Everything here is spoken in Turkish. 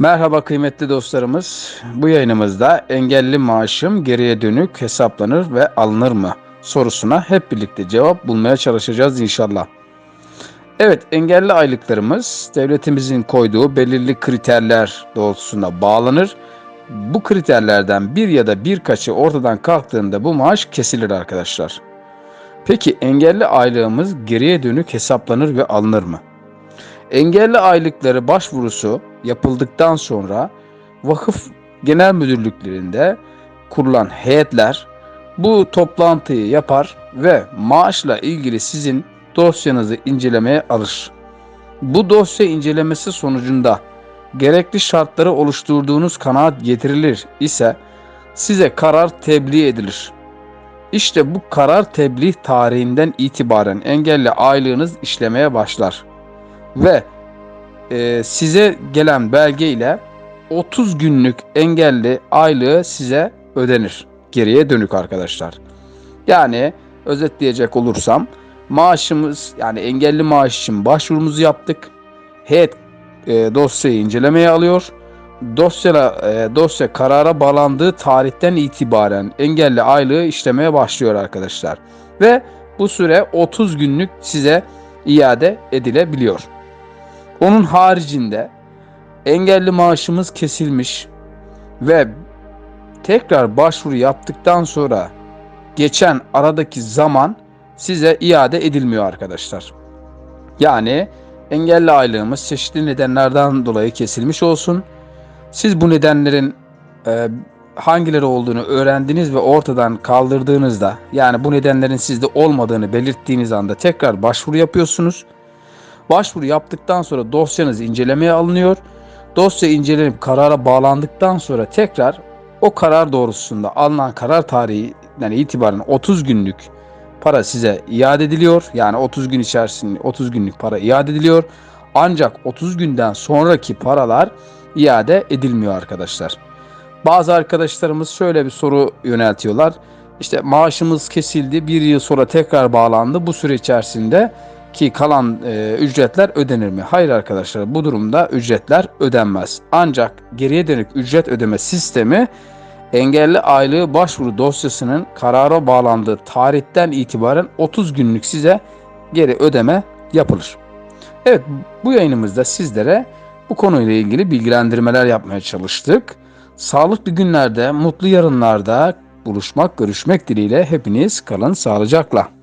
Merhaba kıymetli dostlarımız. Bu yayınımızda engelli maaşım geriye dönük hesaplanır ve alınır mı sorusuna hep birlikte cevap bulmaya çalışacağız inşallah. Evet, engelli aylıklarımız devletimizin koyduğu belirli kriterler doğrultusunda bağlanır. Bu kriterlerden bir ya da birkaçı ortadan kalktığında bu maaş kesilir arkadaşlar. Peki engelli aylığımız geriye dönük hesaplanır ve alınır mı? Engelli aylıkları başvurusu yapıldıktan sonra vakıf genel müdürlüklerinde kurulan heyetler bu toplantıyı yapar ve maaşla ilgili sizin dosyanızı incelemeye alır. Bu dosya incelemesi sonucunda gerekli şartları oluşturduğunuz kanaat getirilir ise size karar tebliğ edilir. İşte bu karar tebliğ tarihinden itibaren engelli aylığınız işlemeye başlar ve e, size gelen belge ile 30 günlük engelli aylığı size ödenir. Geriye dönük arkadaşlar. Yani özetleyecek olursam maaşımız yani engelli maaş için başvurumuzu yaptık. Heyet e, dosyayı incelemeye alıyor. Dosya, e, dosya karara bağlandığı tarihten itibaren engelli aylığı işlemeye başlıyor arkadaşlar. Ve bu süre 30 günlük size iade edilebiliyor. Onun haricinde engelli maaşımız kesilmiş ve tekrar başvuru yaptıktan sonra geçen aradaki zaman size iade edilmiyor arkadaşlar. Yani engelli aylığımız çeşitli nedenlerden dolayı kesilmiş olsun. Siz bu nedenlerin e, hangileri olduğunu öğrendiniz ve ortadan kaldırdığınızda yani bu nedenlerin sizde olmadığını belirttiğiniz anda tekrar başvuru yapıyorsunuz. Başvuru yaptıktan sonra dosyanız incelemeye alınıyor. Dosya incelenip karara bağlandıktan sonra tekrar o karar doğrusunda alınan karar tarihinden itibaren 30 günlük para size iade ediliyor. Yani 30 gün içerisinde 30 günlük para iade ediliyor. Ancak 30 günden sonraki paralar iade edilmiyor arkadaşlar. Bazı arkadaşlarımız şöyle bir soru yöneltiyorlar. İşte maaşımız kesildi, bir yıl sonra tekrar bağlandı. Bu süre içerisinde ki kalan e, ücretler ödenir mi? Hayır arkadaşlar bu durumda ücretler ödenmez. Ancak geriye dönük ücret ödeme sistemi engelli aylığı başvuru dosyasının karara bağlandığı tarihten itibaren 30 günlük size geri ödeme yapılır. Evet bu yayınımızda sizlere bu konuyla ilgili bilgilendirmeler yapmaya çalıştık. Sağlıklı günlerde, mutlu yarınlarda buluşmak, görüşmek dileğiyle hepiniz kalın sağlıcakla.